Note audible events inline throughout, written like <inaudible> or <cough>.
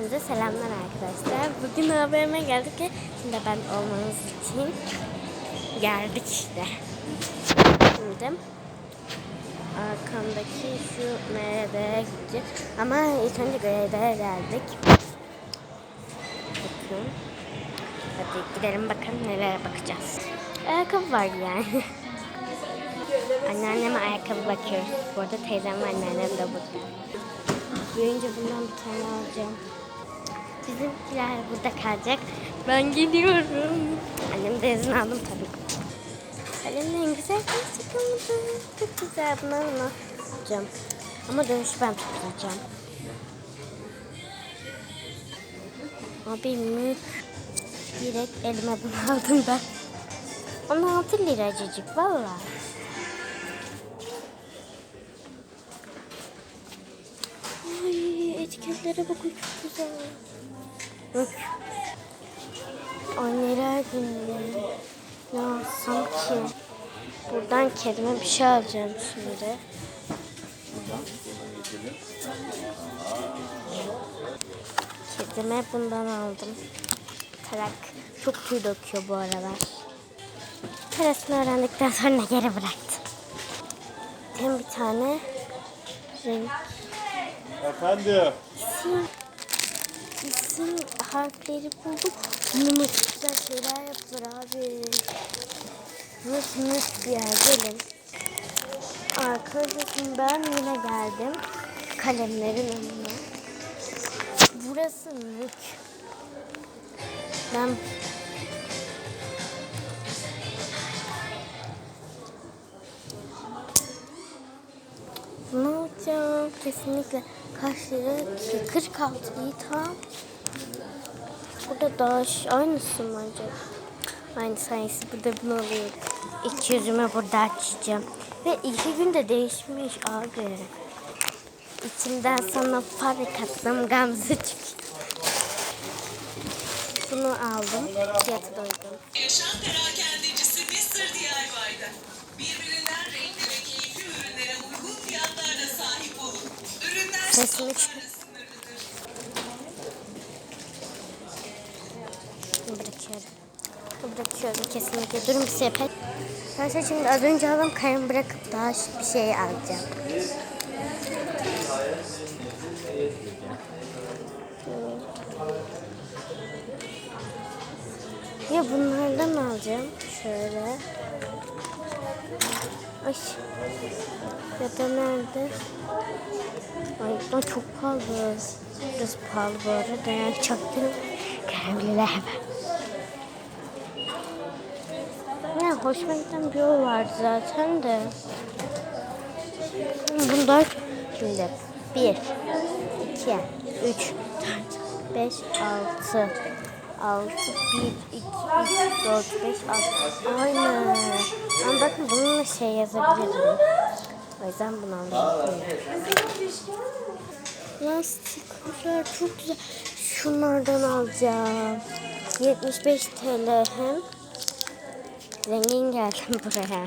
Hepinize selamlar arkadaşlar. Bugün AVM'e geldik ki şimdi ben olmanız için geldik işte. Şimdi arkamdaki şu nerede gideceğiz. Ama ilk önce görevlere geldik. Bakın. Hadi gidelim bakalım nelere bakacağız. Ayakkabı var yani. Anneanneme ayakkabı bakıyoruz. Bu arada teyzem ve anneannem de burada. Büyüyünce bundan bir tane alacağım. Bizimkiler burada kalacak. Ben gidiyorum. Annem de izin aldım tabii. Kalemle en güzel bir çıkamadı. Çok güzel bunu ama alacağım. Ama dönüşü ben tutacağım. Abi mük. Direkt elime bunu aldım ben. 16 liracıcık valla. Ay etiketlere bakın çok güzel. Bak. Anneler günü. Ne alsam ki? Buradan kedime bir şey alacağım şimdi. Kedime bundan aldım. Tarak çok tüy döküyor bu aralar. Parasını öğrendikten sonra geri bıraktım. Hem bir tane renk Efendim. İsim, isim harfleri bulduk. Çok güzel şeyler yaptılar abi. Burası mis bir yer gelin. Arkadaşım ben yine geldim. Kalemlerin önüne. Burası mük. Ben Ne alacağım? Kesinlikle kaç lira ki? 46 iyi tamam. Burada daha aynısı mı acaba? Aynı sayısı burada bunu alıyorum. İlk yüzümü burada açacağım. Ve iki günde değişmiş abi. İçimden sana para kattım Gamze çıkıyor. Bunu aldım. Fiyatı da Bunu bırakıyorum. Bırakıyorum kesinlikle. Durun bir şey yapayım. Arkadaşlar şimdi az önce aldım karımı bırakıp daha bir şey alacağım. Ya bunlardan alacağım. Şöyle. Ay. Ya da nerede? Ay bu çok pahalı. Biraz pahalı bu arada. Yani değil. Kremliler hemen. Ya hoşuma giden bir yol vardı zaten de. Bunlar şimdi 1, 2, 3, 4, 5, 6, 6, 1, 2, 3, 4, 5, 6. Aynen. Ama bakın bununla şey yazabilirim. O yüzden bunu aldım. Lastikler çok güzel. Şunlardan alacağım. 75 TL hem. Zengin geldim <laughs> buraya.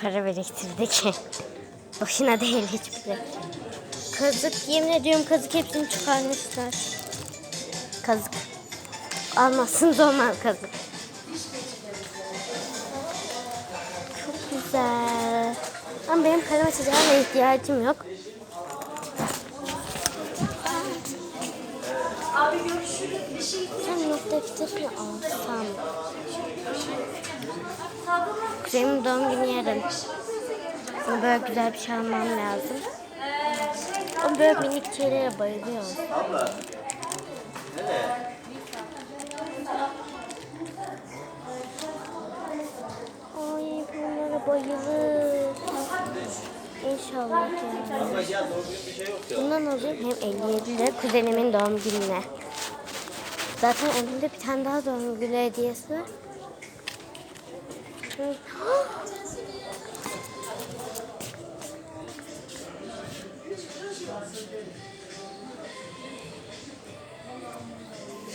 Para biriktirdik. <laughs> Boşuna değil hiçbiri. Kazık yemin ediyorum kazık hepsini çıkarmışlar. Kazık. Almazsınız olmaz kazık. Çok güzel. Ama benim kalem açacağıma ihtiyacım yok. Sen not defteri mi alsam? Kuzeyimin doğum günü yarın. Ama böyle güzel bir şey almam lazım. Ama böyle minik şeylere bayılıyorum. Ay bunlara bayılır. İnşallah yani. Bundan alıyorum hem 57 lira kuzenimin doğum gününe. Zaten da bir tane daha doğum günü hediyesi var. <gasps>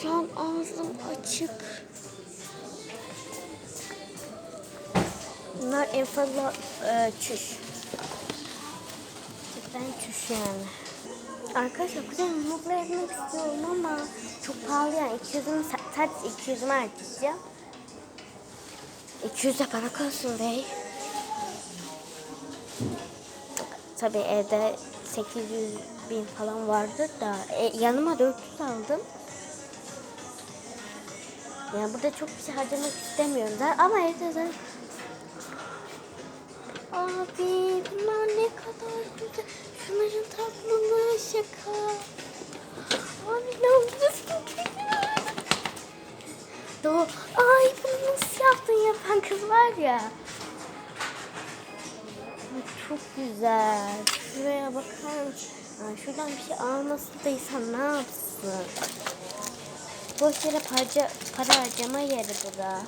Şu an ağzım açık. Bunlar en fazla e, çüş. Çüş yani. Arkadaşlar kuzenim mutlu etmek istiyorum ama çok pahalı yani 200'ümü sa- sadece 200'ümü harcayacağım. 200 de para kalsın bey. Tabii evde 800 bin falan vardır da e, yanıma 400 aldım. Yani burada çok bir şey harcamak istemiyorum da ama evde zaten Abi bunlar ne kadar güzel. Şunların tatlılığı şaka. Abi ne yapıyorsun ki? Doğu. Ay bunu nasıl yaptın yapan kız var ya. Çok güzel. Şuraya bakar mısın? Şuradan bir şey alması da insan ne yapsın? Boş yere para, para harcama yeri bura.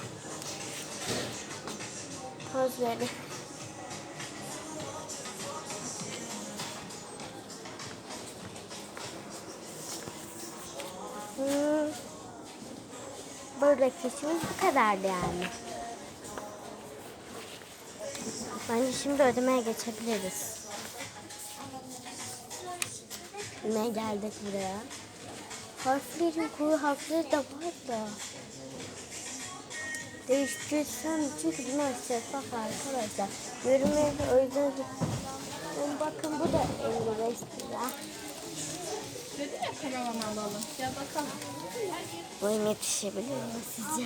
Poz verin. Buradaki işimiz bu kadardı yani. Bence şimdi ödemeye geçebiliriz. Ne geldik buraya? Harflerin kuru harfleri de var da. Değiştirsem çünkü bunlar şeffaf arkadaşlar. Görünmeye de o yüzden bakın bu da 55 lira. Dedi ya karavan alalım. Gel bakalım. Boyum yetişebilir mi sizce?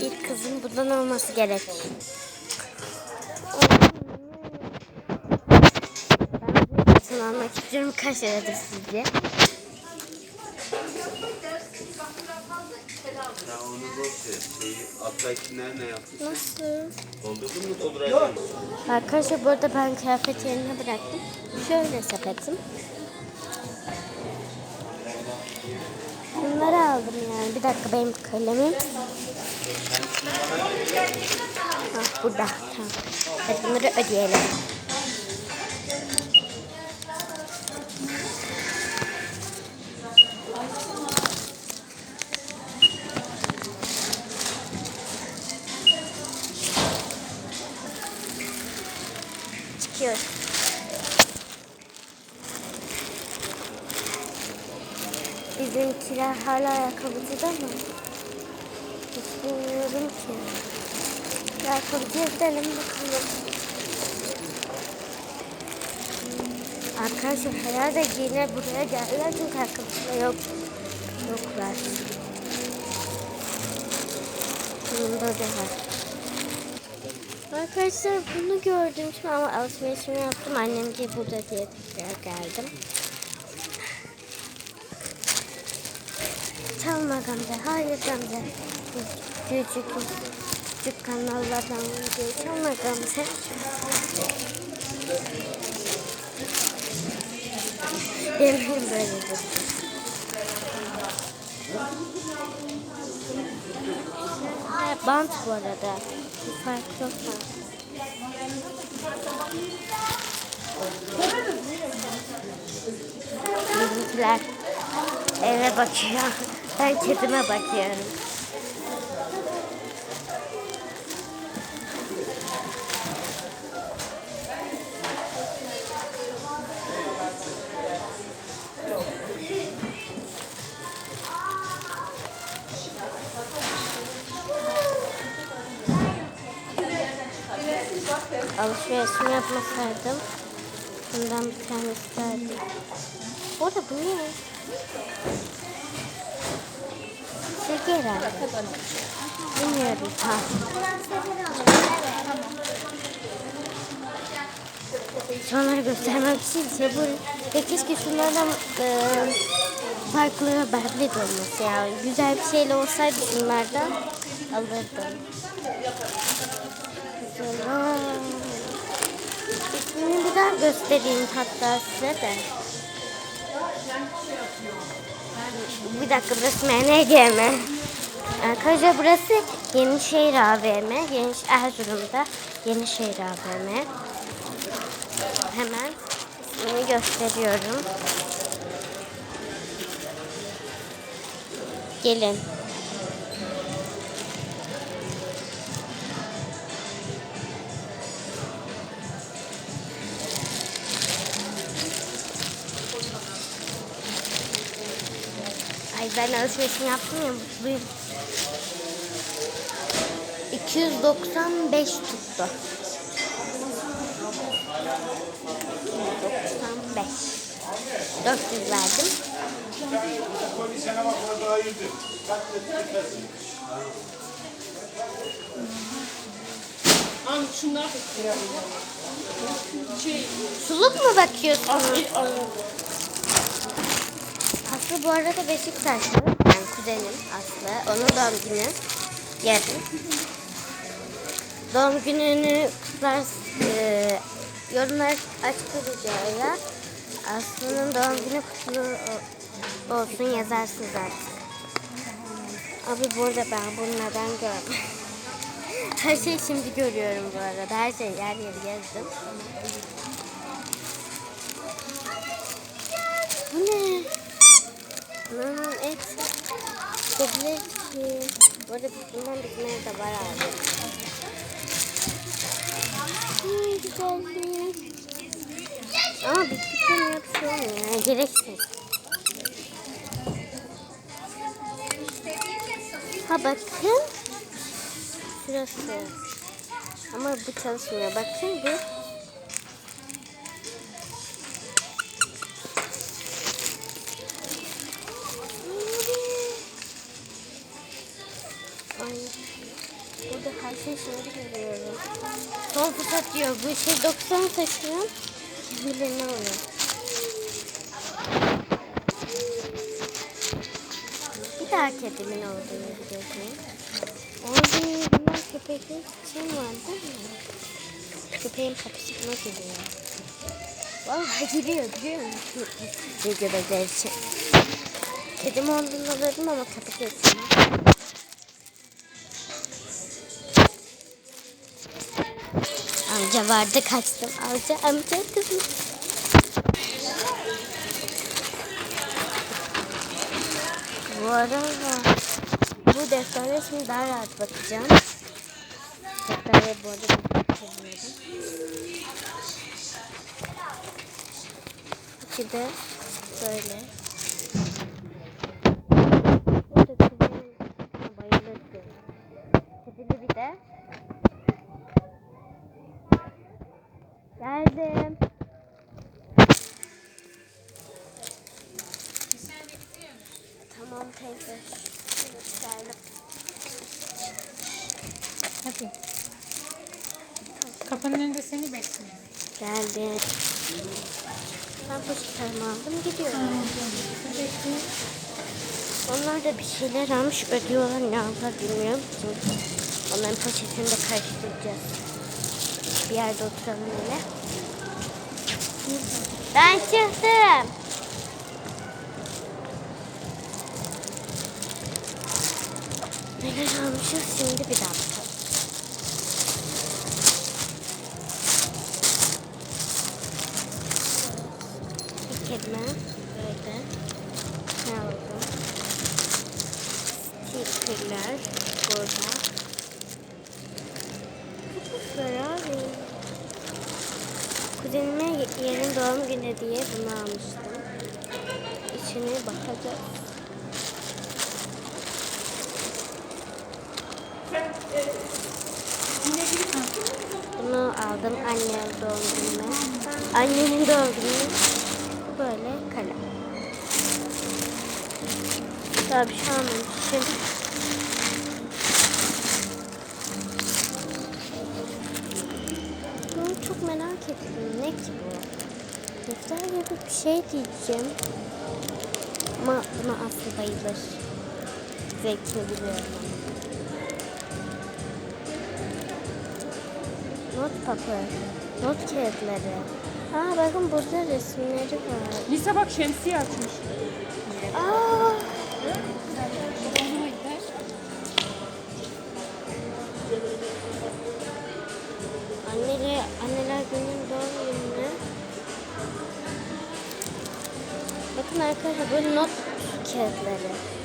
Bir kızın bundan olması gerek. Ben satın almak istiyorum. Kaç liradır sizce? Ya onu boş ver. Alttakiler ne yaptın? Nasıl? Doldurdun mu dolduracak mısın? Arkadaşlar bu arada ben kıyafet yerine bıraktım. Şöyle sepetim. Bunları aldım yani. Bir dakika benim kalemim. Ha, burada. Tamam. Hadi bunları ödeyelim. Çıkıyoruz. Bizimkiler hala ayakkabıcıda mı? Hiç bilmiyorum ki. Ayakkabıcıya gidelim bakalım. Arkadaşlar herhalde yine buraya geldiler çünkü ayakkabıcıda yok. Yoklar. Bunda da var. Arkadaşlar bunu gördüm şimdi ama alışverişimi yaptım. Annem diye burada diye tekrar geldim. Çalma Gamze. Hayır Gamze. Küçük küçük kanallardan video çalma Gamze. Yemin böyle dur. Ha, Bant bu arada. Bir fark yok mu? Bizimkiler eve bakıyor. Ben kedime bakıyorum. Alışverişimi yapmasaydım bundan bir tane isterdim. Bu arada bu ne? Şeker herhalde. Bilmiyorum tam. Sonra göstermek için şey bu. Ya keşke şunlardan e, farklı Barbie de olması ya. Güzel bir şeyle olsaydı şunlardan alırdım. Güzel. İsmini bir daha göstereyim hatta size de. Bir dakika burası MNGM. Arkadaşlar burası Yenişehir AVM. Yeniş Erzurum'da Yenişehir AVM. Hemen ismini gösteriyorum. Gelin. Ben alışverişini yaptım ya mutluyum. 295 tuttu. 295. 400 verdim. Abi şunlar şey Suluk mu bakıyorsunuz? Aslı bu arada Beşiktaşlı. Yani kuzenim Aslı. Onun doğum günü yarın. Doğum gününü kutlar e, yorumlar açık olacağıyla Aslı'nın doğum günü kutlu olsun yazarsınız artık. Abi burada ben bunu neden görmedim? <laughs> Her şeyi şimdi görüyorum bu arada. Her şey yer yer yazdım. Bunun hepsi gidebilir ki. Bu arada bundan bizim evde var abi. Ay güzelliği. Ama bir fikrim yok şu an ya. Gereksiz. Ha bakın. Şurası. Ama bu çalışmıyor. Bakın bir. Şey şimdi görüyorum. Son fırsat diyor. Bu şey 90 taşıyor. Birbirine oluyor. Bir daha kedimin olduğunu biliyorsunuz. Abi bunlar köpekler için var değil mi? Köpeğin kapısı buna giriyor. Vallahi giriyor biliyor musun? Videoda için. Kedim olduğunu alırdım ama köpek için. Amca vardı kaçtım. Amca amca kızım. Bu arada bu deftere şimdi daha rahat bakacağım. Deftere bu arada bakabilirim. İçi de böyle. Seni bekliyor. Geldim. Ben poşetlerimi aldım gidiyorum. Onlar da bir şeyler almış ödüyorlar ne aldılar bilmiyorum. Çünkü onların poşetini de karıştıracağız. Bir yerde oturalım yine. Ben çıktım. Neler almışız şimdi bir daha kelime böyle ne aldım? Stickerler burada. Güzel abi. Kuzenime yarın doğum günü diye bunu almıştım. İçine bakacağız. Bunu aldım annem doğum gününe. Annemin doğum böyle kalem. Daha bir şey almamışım. Bunu çok merak ettim. Ne ki bu? Defter gibi bir şey diyeceğim. Ama buna Aslı bayılır. Zevkini biliyorum. Not paper. Not kağıtları. Aa bakın burada resimleri var. Lisa bak şemsiye açmış. Aa, anneler, anneler günün doğum gününe. Bakın arkadaşlar böyle not kağıtları.